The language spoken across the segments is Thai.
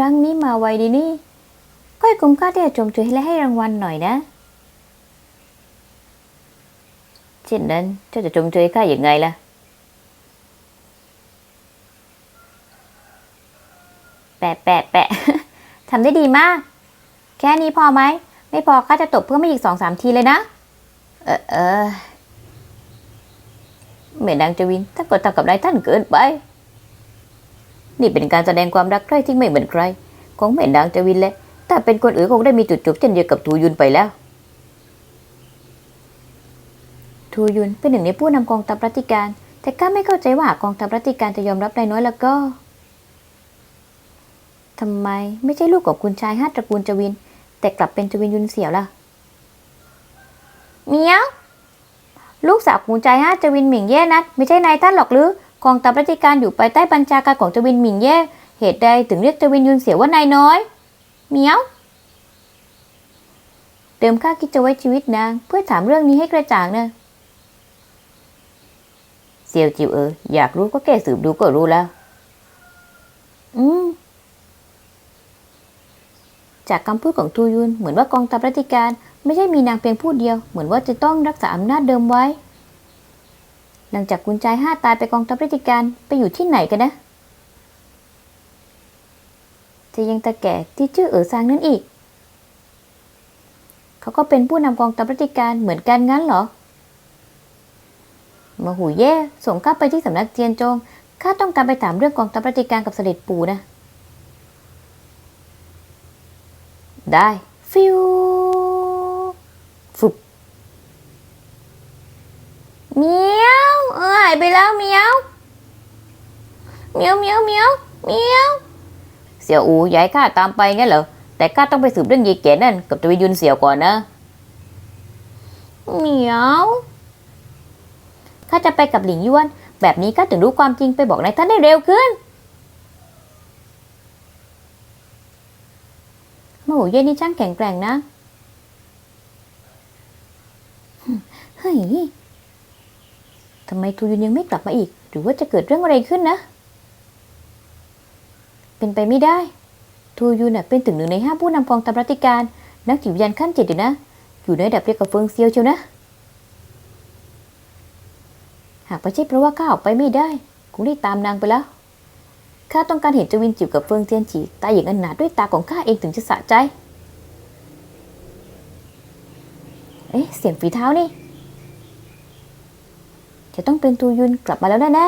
ครั้งนี้มาไวดีนี่ก้อยคุ้มค่าที่จะชมเชยและให้รางวัลหน่อยนะ เช่นนั้นเจ้าจะชมเชยข้าอย่างไงล่ะ แปะแปะแปะทำได้ดีมาก แค่นี้พอไหม ไม่พอข้าจะตบเพิ่มมาอีกสองสามทีเลยนะ เออเออแม่นางจวินถ้ากดทำกับนายท่านเกินไป นี่เป็นการแสดงความรักใคร่ที่ไม่เหมือนใคร ของแม่นางจวินแหละถ้าเป็นคนอื่นคงได้มีจุดจบเช่นเดียวกับทูยุนไปแล้ว ทูยุนเป็นหนึ่งในผู้นำกองทัพรัติการ แต่ข้าไม่เข้าใจว่ากองทัพรัติการจะยอมรับนายน้อยแล้วก็ทำไมไม่ใช่ลูกของคุณชายห้าตระกูลจวิน แต่กลับเป็นจวินยุนเสี่ยวล่ะเมียวลูกสาวคุณชายห้าจวินหมิงเย่นัดไม่ใช่นายท่านหรอกหรือ กองทัพรัติการอยู่ภายใต้บัญชาการของจวินหมิงเย่เหตุใดถึงเรียกจวินยุนเสียวว่านายน้อยเมียวเดิมข้าคิดจะไว้ชีวิตนางเพื่อถามเรื่องนี้ให้กระจ่างนะเสียวจิวเอออยากรู้ก็แค่สืบดูก็รู้แล้ว อืม จากคำพูดของทูยุนเหมือนว่ากองทัพรัติการ ไม่ใช่มีนางเพียงผู้เดียว เหมือนว่าจะต้องรักษาอำนาจเดิมไว้ หลังจากคุณชายห้าตายไปกองทัพรัติการไปอยู่ที่ไหนกันนะ จะยังตาแก่ที่ชื่อเอ๋อซางนั่นอีก เขาก็เป็นผู้นำกองทัพรัติการเหมือนกันงั้นเหรอมาหูเย่ส่งข้าไปที่สำนักเจียนจงข้าต้องการไปถามเรื่องกองทัพรัติการกับเสด็จปู่นะ ได้ฟิวฟุบเมียว เออหายไปแล้วเมียวเมียวเมียวเมียวเมียวเสี่ยวอูย้ายข้าตามไปงั้นเหรอแต่ข้าต้องไปสืบเรื่องยีเก๋นั่นกับตวยุนเสี่ยวก่อนนะเมียวข้าจะไปกับหลิงยวน แบบนี้ข้าถึงรู้ความจริงไปบอกนายท่านได้เร็วขึ้นโอ้โหเย็นนี่ช่างแข็งแกร่งนะเฮ้ย ทำไมทูยุนยังไม่กลับมาอีก หรือว่าจะเกิดเรื่องอะไรขึ้นนะ เป็นไปไม่ได้ ทูยุนน่ะเป็นถึงหนึ่งในห้าผู้นำกองทัพรัติการ นักจิตวิญญาณขั้นเจ็ดอยู่นะ อยู่ในระดับเดียวกับเฟิงเซียวเชียวนะ หากไม่ใช่เพราะว่าข้าออกไปไม่ได้ คงได้ตามนางไปแล้ว ข้าต้องการเห็นจวินจิ๋วกับเฟิงเทียนฉีตายอย่างอนาถด้วยตาของข้าเองถึงจะสะใจ เอ๊ะ เสียงฝีเท้านี่ จะต้องเป็นตูยุนกลับมาแล้วแน่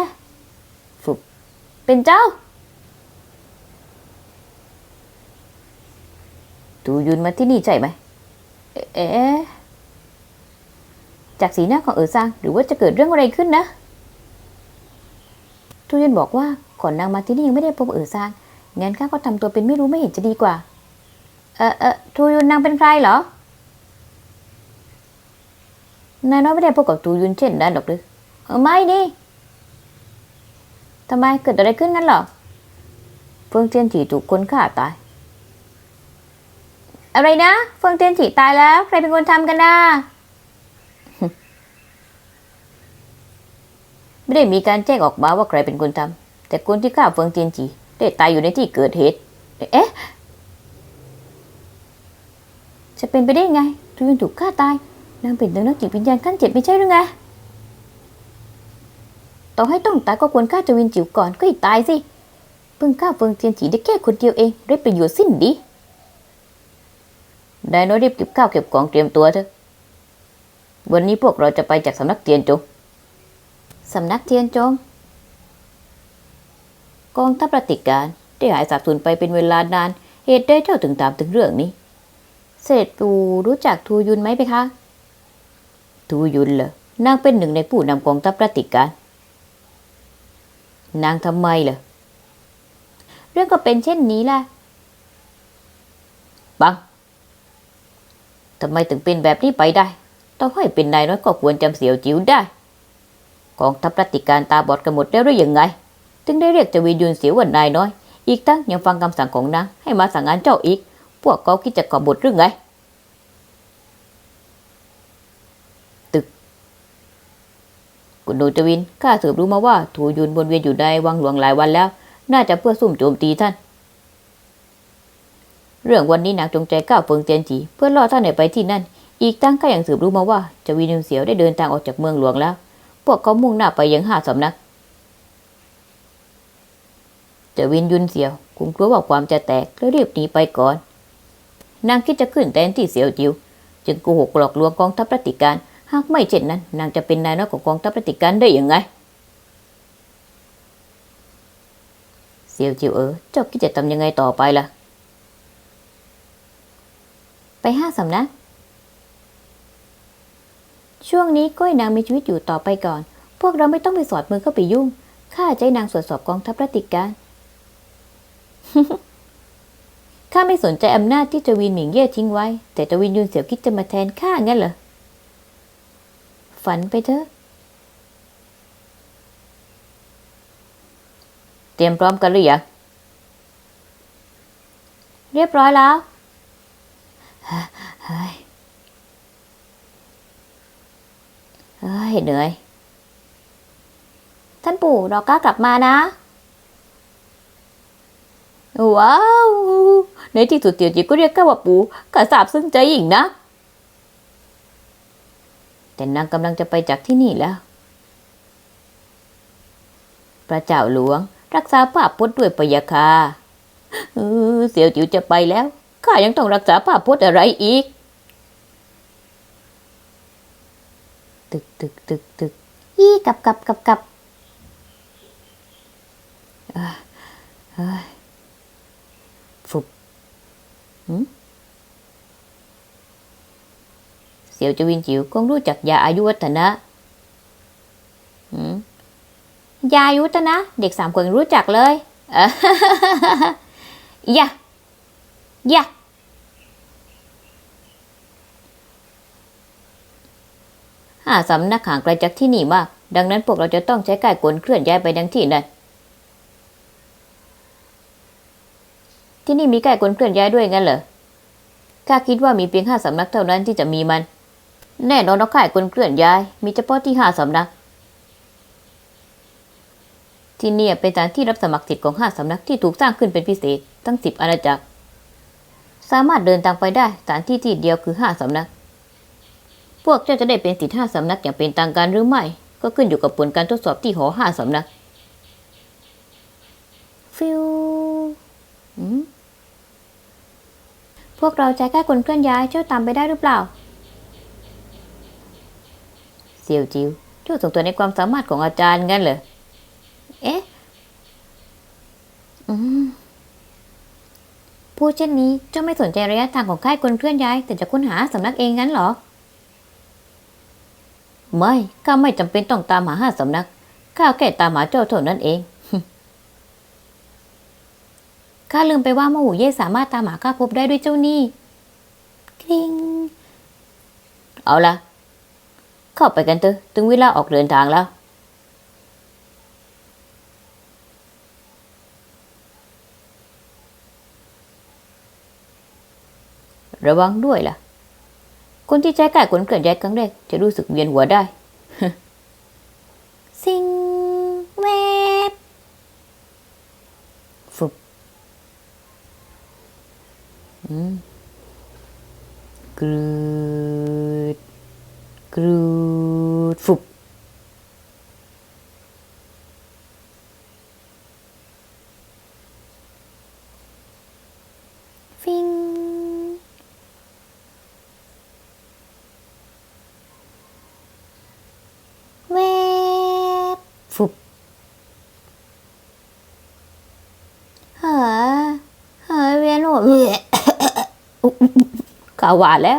ๆฝึกเป็นเจ้า ตูยุนมาที่นี่ใช่ไหม เอ๊ะ จากสีหน้าของเอ๋อซางหรือว่าจะเกิดเรื่องอะไรขึ้นนะ ตูยุนบอกว่าก่อนนางมาที่นี่ยังไม่ได้พบเอ๋อซางงั้นข้าก็ทำตัวเป็นไม่รู้ไม่เห็นจะดีกว่า เออเออทูยุนนางเป็นใครเหรอนายน้อยไม่ได้พบกับตูยุนเช่นนั้นหรอกหรือ เออไม่ดิทำไมเกิดอะไรขึ้นงั้นหรอเฟิงเทียนฉีถูกคนฆ่าตาย อะไรนะ เฟิงเทียนฉีตายแล้ว ใครเป็นคนทำกันนะไม่ได้มีการแจ้งออกมาว่าใครเป็นคนทำแต่คนที่ฆ่าเฟิงเทียนจีได้ตายอยู่ในที่เกิดเหตุ เอ๊ะ จะเป็นไปได้ไงทุยนถูกฆ่าตายนางเป็นนักจิตวิญญาณขั้นเจ็ดไม่ใช่หรือไง ต่อให้ต้องตายก็ควรฆ่าจวินจิ๋วก่อนก็ให้ตายสิ เพิ่งฆ่าเฟิงเทียนจีได้แค่คนเดียวเองได้ประโยชน์สิ้นดีได้น้อยรีบเก็บข้าวเก็บของเตรียมตัวเถอะ วันนี้พวกเราจะไปจากสำนักเทียนจง สำนักเทียนจง กองทัพปฏิการได้หายสาบสูญไปเป็นเวลานาน เหตุได้เจ้าถึงตามถึงเรื่องนี้ เสด็จปู่รู้จักทูยุนไหมไปคะ ทูยุนเหรอนางเป็นหนึ่งในผู้นำกองทัพปฏิการ นางทำไมล่ะเรื่องก็เป็นเช่นนี้แหละบังทำไมถึงเป็นแบบนี้ไปได้ ต้องให้เป็นนายน้อยก็ควรจำเสียวจิ๋วได้กองทัพรัติการตาบอดกันหมดแล้วหรือยังไง ถึงได้เรียกจวียุนเสียวว่านายน้อย อีกทั้งยังฟังคำสั่งของนางให้มาสั่งงานเจ้าอีก พวกเขาคิดจะก่อบทหรือไง ตึก คุณโนจวินข้าสืบรู้มาว่าถูยุนวนเวียนอยู่ในวังหลวงหลายวันแล้ว น่าจะเพื่อซุ่มโจมตีท่าน เรื่องวันนี้นางจงใจก้าวเฟิงเตียนจีเพื่อล่อท่านให้ไปที่นั่น อีกทั้งก็ยังสืบรู้มาว่าเจวีนิวเสียวได้เดินทางออกจากเมืองหลวงแล้ว พวกเขามุ่งหน้าไปยังห้าสำนักเจวินยุนเสียวคงกลัวว่าความจะแตกแล้วรีบหนีไปก่อน นางคิดจะขึ้นแทนที่เสียวจิว จึงโกหกหลอกลวงกองทัพรัติการ หากไม่เช่นนั้น นางจะเป็นนายน้อยของกองทัพรัติการได้อย่างไงเสียวจิวเออเจ้าคิดจะทำยังไงต่อไปล่ะ ไปห้าสำนัก ช่วงนี้ก้อยนางมีชีวิตอยู่ต่อไปก่อน พวกเราไม่ต้องไปสอดมือเข้าไปยุ่ง ข้าจะให้นางตรวจสอบกองทัพรัติการข้าไม่สนใจอำนาจที่จวินหมิงเย่ทิ้งไว้ แต่จวินยุนเสี่ยวคิดจะมาแทนข้างั้นเหรอ ฝันไปเถอะ เตรียมพร้อมกันหรือยังเรียบร้อยแล้วเฮ้ยเฮ้ยเหนื่อย ท่านปู่เรอก้ากลับมานะ ว้าว ในที่สุดเตียวจีก็เรียกข้าว่าปู่ข้าสาบซึ้งใจยิ่งนะ แต่นางกำลังจะไปจากที่นี่แล้ว พระเจ้าหลวง รักษาภาพพจน์ด้วยปยาคาเออเสี่ยวจิ๋วจะไปแล้ว ข้ายังต้องรักษาภาพพจน์อะไรอีก ตึกตึกตึกตึกยี่กับกับกับกับฟุบหืม เสี่ยวจวินจิ๋วคงรู้จักยาอายุวัฒนะยาอายุวัฒนะ เด็กสามคนรู้จักเลยเออยะยะห้าสำนักห่างไกลจากที่นี่มาก ดังนั้นพวกเราจะต้องใช้กายกลเคลื่อนย้ายไปดังที่นั่นที่นี่มีกายกลเคลื่อนย้ายด้วยงั้นเหรอข้าคิดว่ามีเพียงห้าสำนักเท่านั้นที่จะมีมัน แน่นอนว่ากายกลเคลื่อนย้าย มีเฉพาะที่ห้าสำนัก ที่เนี่ยเป็นสถานที่รับสมัครสิทธิ์ของห้าสำนักที่ถูกสร้างขึ้นเป็นพิเศษทั้งสิบอาณาจักร สามารถเดินทางไปได้สถานที่ที่เดียวคือห้าสำนัก พวกเจ้าจะได้เป็นสิทธิ์ห้าสำนักอย่างเป็นทางการหรือไม่ ก็ขึ้นอยู่กับผลการทดสอบที่หอห้าสำนัก ฟิวอืมพวกเราใช้แค่คนเคลื่อนย้ายเจ้าตามไปได้หรือเปล่า เซียวจิวเจ้าส่งตัวในความสามารถของอาจารย์งั้นเหรอ เอ๊ะ อืมพูดเช่นนี้เจ้าไม่สนใจระยะทางของค่ายคนเคลื่อนย้าย แต่จะค้นหาสำนักเองงั้นเหรอ ไม่ข้าไม่จำเป็นต้องตามหาห้าสำนักข้าแค่ตามหาเจ้าเท่านั้นเองข้าลืมไปว่ามหูเย่สามารถตามหาข้าพบได้ด้วยเจ้านี่กริงเอาละ เข้าไปกันเถอะ ถึงเวลาออกเดินทางแล้ว ระวังด้วยล่ะ คนที่ใช้กายขนเกิดย้ายครั้งแรกจะรู้สึกเวียนหัวได้ สิงเวบฟุบอืมกรูดกรูดฟุบฟิง แวบฟุบเฮ้อเฮ้ยเวียนหัว ข่าวหวานแล้ว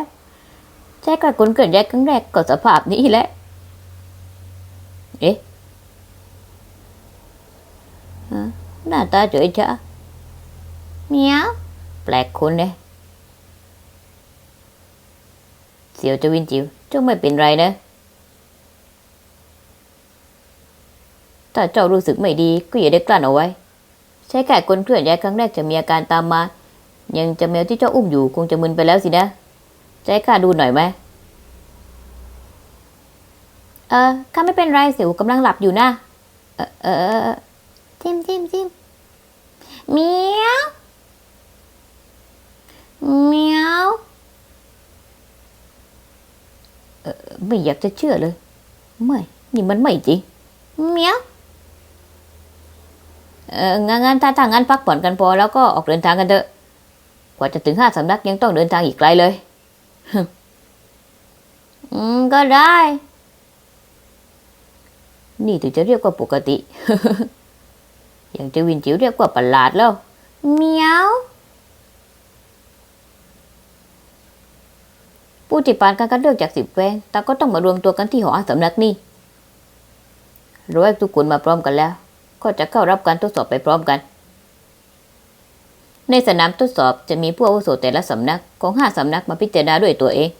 ใช้กับคนเกิดแยกครั้งแรกก็สภาพนี้แหละ เอ๊ะหน้าตาเฉยชะเมียวแปลกคนเนี่ยเสียวจะวินจิวเจ้าไม่เป็นไรนะ ถ้าเจ้ารู้สึกไม่ดีก็อย่าได้กลั้นเอาไว้ ใช้แก่กลเคลื่อนย้ายครั้งแรกจะมีอาการตามมา ยังจะแมวที่เจ้าอุ้มอยู่คงจะมึนไปแล้วสินะใจข้าดูหน่อยไหมเออข้าไม่เป็นไรเสียวกำลังหลับอยู่นะ เออเออจิ้มจิ้มจิ้มเมียวเมียวเออไม่อยากจะเชื่อเลย ไม่ นี่มันไม่จริงเมียวเอองานงานถ้าทางงานพักผ่อนกันพอแล้วก็ออกเดินทางกันเถอะ กว่าจะถึงห้าสำนักยังต้องเดินทางอีกไกลเลยอืมก็ได้ นี่ถึงจะเรียกว่าปกติ อย่างเจวินจิ๋วเรียกว่าประหลาดแล้วเมียวผู้ที่ผ่านการคัดเลือกจากสิบแว้นแต่างก็ต้องมารวมตัวกันที่หอสำนักนี่รู้ว่าทุกคนมาพร้อมกันแล้ว ก็จะเข้ารับการทดสอบไปพร้อมกัน ในสนามทดสอบจะมีผู้อาวุโสแต่ละสำนักของห้าสำนักมาพิจารณาด้วยตัวเอง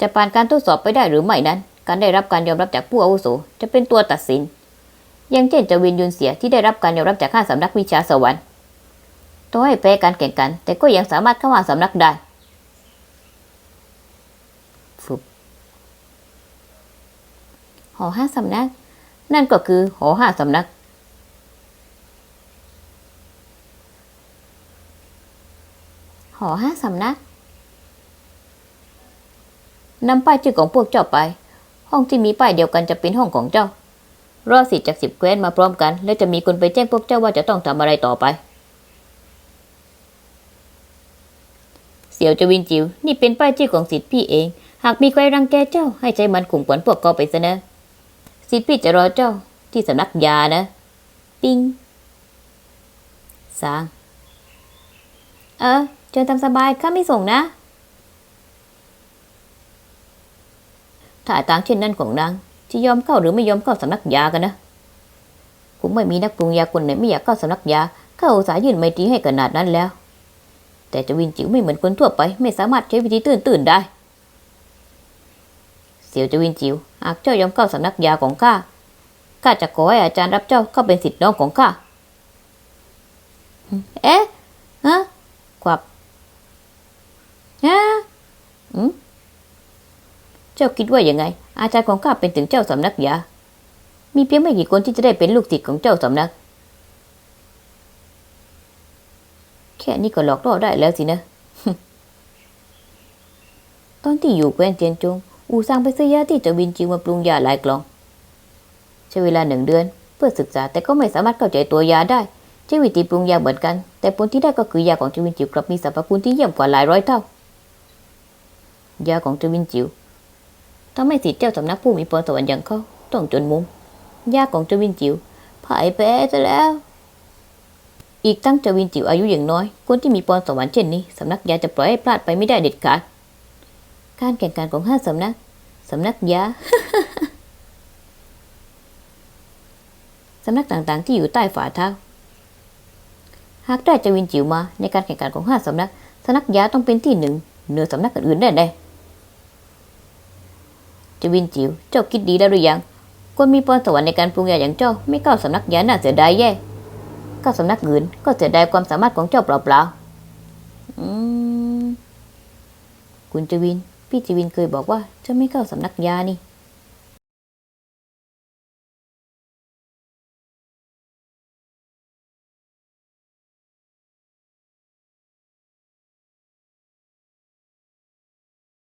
จะผ่านการทดสอบไปได้หรือไม่นั้น การได้รับการยอมรับจากผู้อาวุโสจะเป็นตัวตัดสิน อย่างเช่นจวินยุนเสียที่ได้รับการยอมรับจากห้าสำนักวิชาสวรรค์ต่อให้แพ้การแข่งขัน แต่ก็ยังสามารถเข้ามาสำนักได้หอห้าสำนัก นั่นก็คือหอห้าสำนัก อห้าสำนักนำป้ายชื่อของพวกเจ้าไป ห้องที่มีป้ายเดียวกันจะเป็นห้องของเจ้ารอสิทธิจากสิบแคว้นมาพร้อมกัน และจะมีคนไปแจ้งพวกเจ้าว่าจะต้องทำอะไรต่อไป เสี่ยวจวินจิว นี่เป็นป้ายชื่อของสิทธิ์พี่เอง หากมีใครรังแกเจ้า ให้ใจมันข่มขวัญพวกเขาไปซะนะสิทธิ์พี่จะรอเจ้าที่สำนักยานะ ปิงสางเออ เจอตามสบายข้าไม่ส่งนะ ถ้าต่างเช่นนั้นของนางจะยอมเข้าหรือไม่ยอมเข้าสำนักยากันนะผมไม่มีนักปรุงยาคนไหนไม่อยากเข้าสำนักยาเข้าอุตสาหยื่นไมตรีให้ขนาดนั้นแล้ว แต่จวินจิ๋วไม่เหมือนคนทั่วไป ไม่สามารถใช้วิธีตื่นตื่นๆได้ เสี่ยวจวินจิ๋วหากเจ้ายอมเข้าสำนักยาของข้าข้าจะขอให้อาจารย์รับเจ้าเข้าเป็นศิษย์น้องของข้าเอ๊ะฮะกวับ อืมเจ้าคิดว่ายังไง อาจารย์ของข้าเป็นถึงเจ้าสำนักยามีเพียงไม่กี่คนที่จะได้เป็นลูกศิษย์ของเจ้าสำนัก แค่นี้ก็หลอกล่อได้แล้วสินะ ตอนที่อยู่แคว้นเจียนจง อูซางไปซื้อยาที่จะวินจิวมาปรุงยาหลายกล่อง ใช้เวลาหนึ่งเดือน เพื่อศึกษาแต่ก็ไม่สามารถเข้าใจตัวยาได้ใช้วิธีปรุงยาเหมือนกัน แต่ผลที่ได้ก็คือยาของจาวินจิวกลับมีสรรพคุณที่เยี่ยมกว่าหลายร้อยเท่า ยาของเจวินจิวทำให้สิทธิ์เจ้าสำนักผู้มีพรสวรรค์อย่างเขาต้องจนมุมยาของเจวินจิ๋วพ่ายแพ้ซะแล้ว อีกทั้งเจวินจิ๋วอายุอย่างน้อย คนที่มีพรสวรรค์เช่นนี้สำนักยาจะปล่อยให้พลาดไปไม่ได้เด็ดขาดการแข่งขันของห้าสำนักสำนักยาสำนักต่างๆ ที่อยู่ใต้ฝ่าเท้าหากได้จวินจิ๋วมาในการแข่งขันของห้าสำนักสำนักยาต้องเป็นที่หนึ่งเหนือสำนักอื่นๆแน่ จวินจิ๋วเจ้าคิดดีแล้วหรือยังคนมีพรสวรรค์ในการปรุงยาอย่างเจ้าไม่เข้าสำนักยาน่าเสียดายแย่เข้าสำนักอื่นก็เสียดายความสามารถของเจ้าเปล่าๆอืมคุณจวิน พี่จวินเคยบอกว่าจะไม่เข้าสำนักยานี่